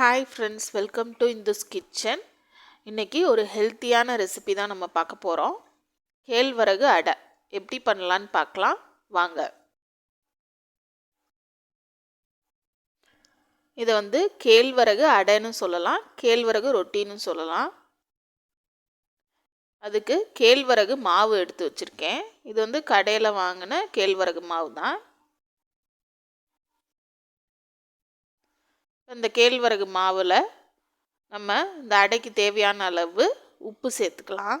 Hi friends welcome to Indu's kitchen இன்றைக்கி ஒரு ஹெல்த்தியான ரெசிபி தான் நம்ம பார்க்க போகிறோம் கேழ்வரகு அடை. எப்படி பண்ணலான்னு பார்க்கலாம். வாங்க. இதை வந்து கேழ்வரகு அடைன்னு சொல்லலாம். கேழ்வரகு ரொட்டின்னு சொல்லலாம். அதுக்கு கேழ்வரகு மாவு எடுத்து வச்சுருக்கேன். இது வந்து கடையில் வாங்கின கேழ்வரகு மாவு தான் இந்த கேழ்வரகு மாவில் நம்ம இந்த அடைக்கு தேவையான அளவு உப்பு சேர்த்துக்கலாம்.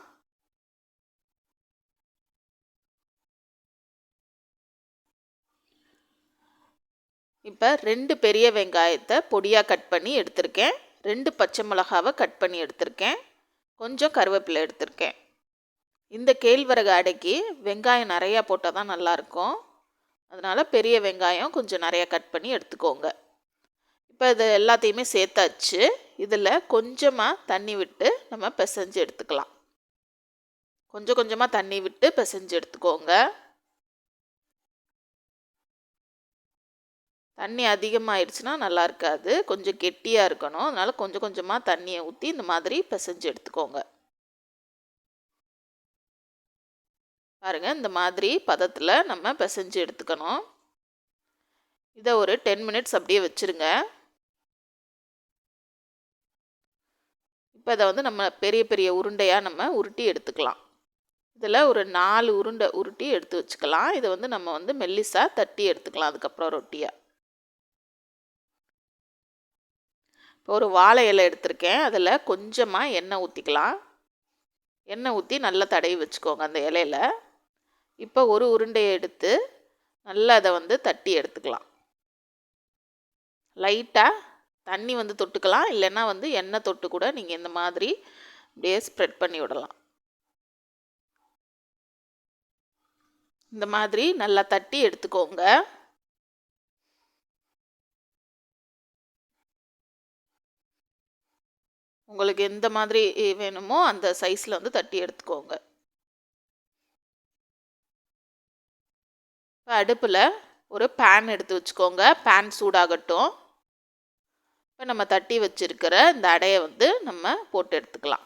இப்போ ரெண்டு பெரிய வெங்காயத்தை பொடியாக கட் பண்ணி எடுத்திருக்கேன். ரெண்டு பச்சை மிளகாவை கட் பண்ணி எடுத்திருக்கேன். கொஞ்சம் கருவேப்பிலை எடுத்திருக்கேன். இந்த கேழ்வரகு அடைக்கு வெங்காயம் நிறையா போட்டால் தான் நல்லாயிருக்கும் அதனால் பெரிய வெங்காயம் கொஞ்சம் நிறையா கட் பண்ணி எடுத்துக்கோங்க. இப்போ இது எல்லாத்தையுமே சேர்த்தாச்சு. இதில் கொஞ்சமாக தண்ணி விட்டு நம்ம பிசைஞ்சு எடுத்துக்கலாம். கொஞ்சம் கொஞ்சமாக தண்ணி விட்டு பிசைஞ்சு எடுத்துக்கோங்க. தண்ணி அதிகமாகிடுச்சுன்னா நல்லா இருக்காது. கொஞ்சம் கெட்டியாக இருக்கணும். அதனால் கொஞ்சம் கொஞ்சமாக தண்ணியை ஊற்றி இந்த மாதிரி பிசைஞ்சு எடுத்துக்கோங்க. பாருங்கள் இந்த மாதிரி பதத்தில் நம்ம பிசைஞ்சு எடுத்துக்கணும். இதை ஒரு டென் மினிட்ஸ் அப்படியே வச்சுருங்க. இப்போ இதை வந்து நம்ம பெரிய பெரிய உருண்டையாக நம்ம உருட்டி எடுத்துக்கலாம். இதில் ஒரு நாலு உருண்டை உருட்டி எடுத்து வச்சுக்கலாம். இதை வந்து நம்ம வந்து மெல்லிஸாக தட்டி எடுத்துக்கலாம் அதுக்கப்புறம் ரொட்டியாக இப்போ ஒரு வாழை இலை எடுத்திருக்கேன். அதில் கொஞ்சமாக எண்ணெய் ஊற்றிக்கலாம் எண்ணெய் ஊற்றி நல்லா தடவி வச்சுக்கோங்க அந்த இலையில. இப்போ ஒரு உருண்டையை எடுத்து நல்லா அதை வந்து தட்டி எடுத்துக்கலாம். லைட்டாக தண்ணி வந்து தொட்டுக்கலாம் இல்லைன்னா வந்து எண்ணெய் தொட்டு கூட நீங்கள் இந்த மாதிரி அப்படியே ஸ்ப்ரெட் பண்ணி விடலாம். இந்த மாதிரி நல்லா தட்டி எடுத்துக்கோங்க. உங்களுக்கு எந்த மாதிரி வேணுமோ அந்த சைஸில் வந்து தட்டி எடுத்துக்கோங்க. இப்போ அடுப்பில் ஒரு பேன் எடுத்து வச்சுக்கோங்க. பேன் சூடாகட்டும். இப்போ நம்ம தட்டி வச்சுருக்கிற இந்த அடையை வந்து நம்ம போட்டு எடுத்துக்கலாம்.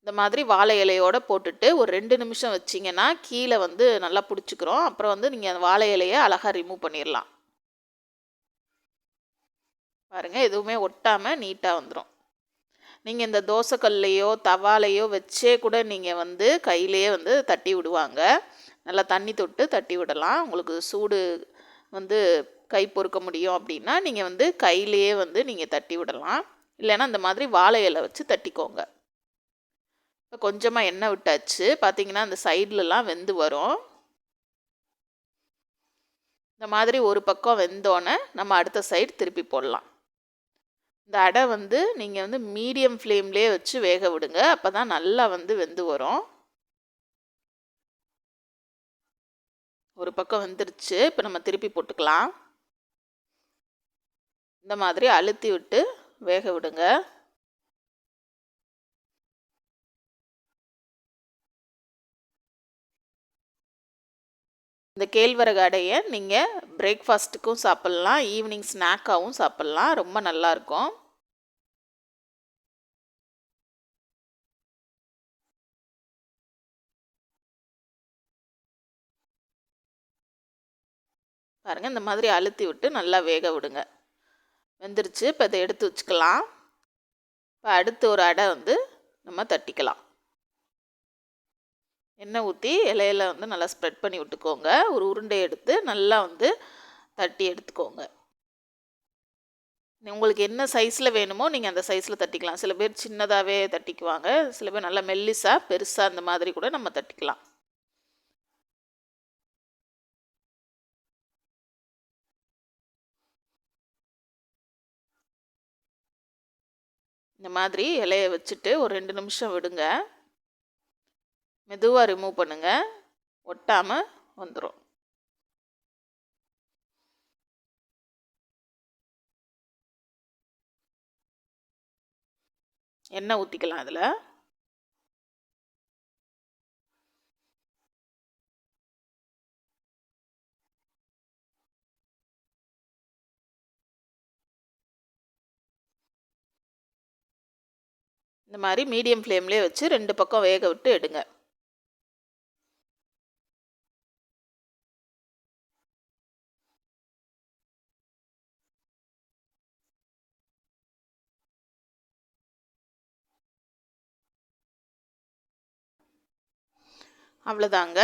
இந்த மாதிரி வாழை இலையோடு போட்டுட்டு ஒரு ரெண்டு நிமிஷம் வச்சிங்கன்னா கீழே வந்து நல்லா பிடிச்சிக்கிறோம். அப்புறம் வந்து நீங்கள் அந்த வாழை இலையை அழகாக ரிமூவ் பண்ணிடலாம். பாருங்கள் எதுவுமே ஒட்டாமல் நீட்டாக வந்துடும் நீங்கள் இந்த தோசைக்கல்லையோ தவாலையோ வச்சே கூட நீங்கள் வந்து கையிலேயே வந்து தட்டி விடுவாங்க. நல்லா தண்ணி தொட்டு தட்டி விடலாம். உங்களுக்கு சூடு வந்து கை பொறுக்க முடியும் அப்படின்னா நீங்கள் வந்து கையிலேயே வந்து நீங்கள் தட்டி விடலாம். இல்லைன்னா இந்த மாதிரி வாழை இலை வச்சு தட்டிக்கோங்க. இப்போ கொஞ்சமாக எண்ணெய் விட்டாச்சு. பார்த்தீங்கன்னா அந்த சைட்லலாம் வெந்து வரும். இந்த மாதிரி ஒரு பக்கம் வெந்தோடனே நம்ம அடுத்த சைடு திருப்பி போடலாம். இந்த அடை வந்து நீங்கள் வந்து மீடியம் ஃப்ளேம்லேயே வச்சு வேக விடுங்க. அப்போ தான் நல்லா வந்து வெந்து வரும். ஒரு பக்கம் வந்துருச்சு. இப்போ நம்ம திருப்பி போட்டுக்கலாம். இந்த மாதிரி அழுத்தி விட்டு வேக விடுங்க. இந்த கேழ்வரகு அடையை நீங்கள் பிரேக்ஃபாஸ்ட்டுக்கும் சாப்பிட்லாம் ஈவினிங் ஸ்நாக்காகவும் சாப்பிட்லாம் ரொம்ப நல்லாயிருக்கும் பாருங்கள் இந்த மாதிரி அழுத்தி விட்டு நல்லா வேக விடுங்க. வெந்துருச்சு. இப்போ இதை எடுத்து வச்சுக்கலாம். இப்போ அடுத்து ஒரு அடை வந்து நம்ம தட்டிக்கலாம். எண்ணெய் ஊற்றி இலையில வந்து நல்லா ஸ்ப்ரெட் பண்ணி விட்டுக்கோங்க. ஒரு உருண்டை எடுத்து நல்லா வந்து தட்டி எடுத்துக்கோங்க. உங்களுக்கு என்ன சைஸில் வேணுமோ நீங்கள் அந்த சைஸில் தட்டிக்கலாம். சில பேர் சின்னதாகவே தட்டிக்குவாங்க. சில பேர் நல்லா மெல்லிஸாக பெருசாக அந்த மாதிரி கூட நம்ம தட்டிக்கலாம். இந்த மாதிரி இலையை வச்சுட்டு ஒரு ரெண்டு நிமிஷம் விடுங்க. மெதுவாக ரிமூவ் பண்ணுங்கள் ஒட்டாமல் வந்துடும் எண்ணெய் ஊற்றிக்கலாம் அதில். இந்த மாதிரி மீடியம் ஃப்ளேம்லேயே வச்சு ரெண்டு பக்கம் வேக விட்டு எடுங்க. அவ்வளோதாங்க.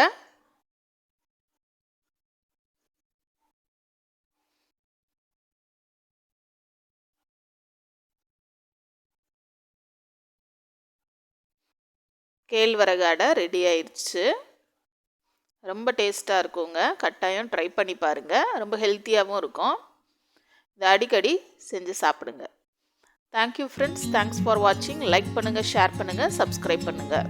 கேழ்வரகு அடை ரெடி ஆயிடுச்சு. ரொம்ப டேஸ்ட்டாக இருக்குங்க. கட்டாயம் ட்ரை பண்ணி பாருங்கள் ரொம்ப ஹெல்த்தியாகவும் இருக்கும். இதை அடிக்கடி செஞ்சு சாப்பிடுங்க. Thank you friends thanks for வாட்சிங் லைக் பண்ணுங்கள் ஷேர் பண்ணுங்கள் சப்ஸ்கிரைப் பண்ணுங்கள்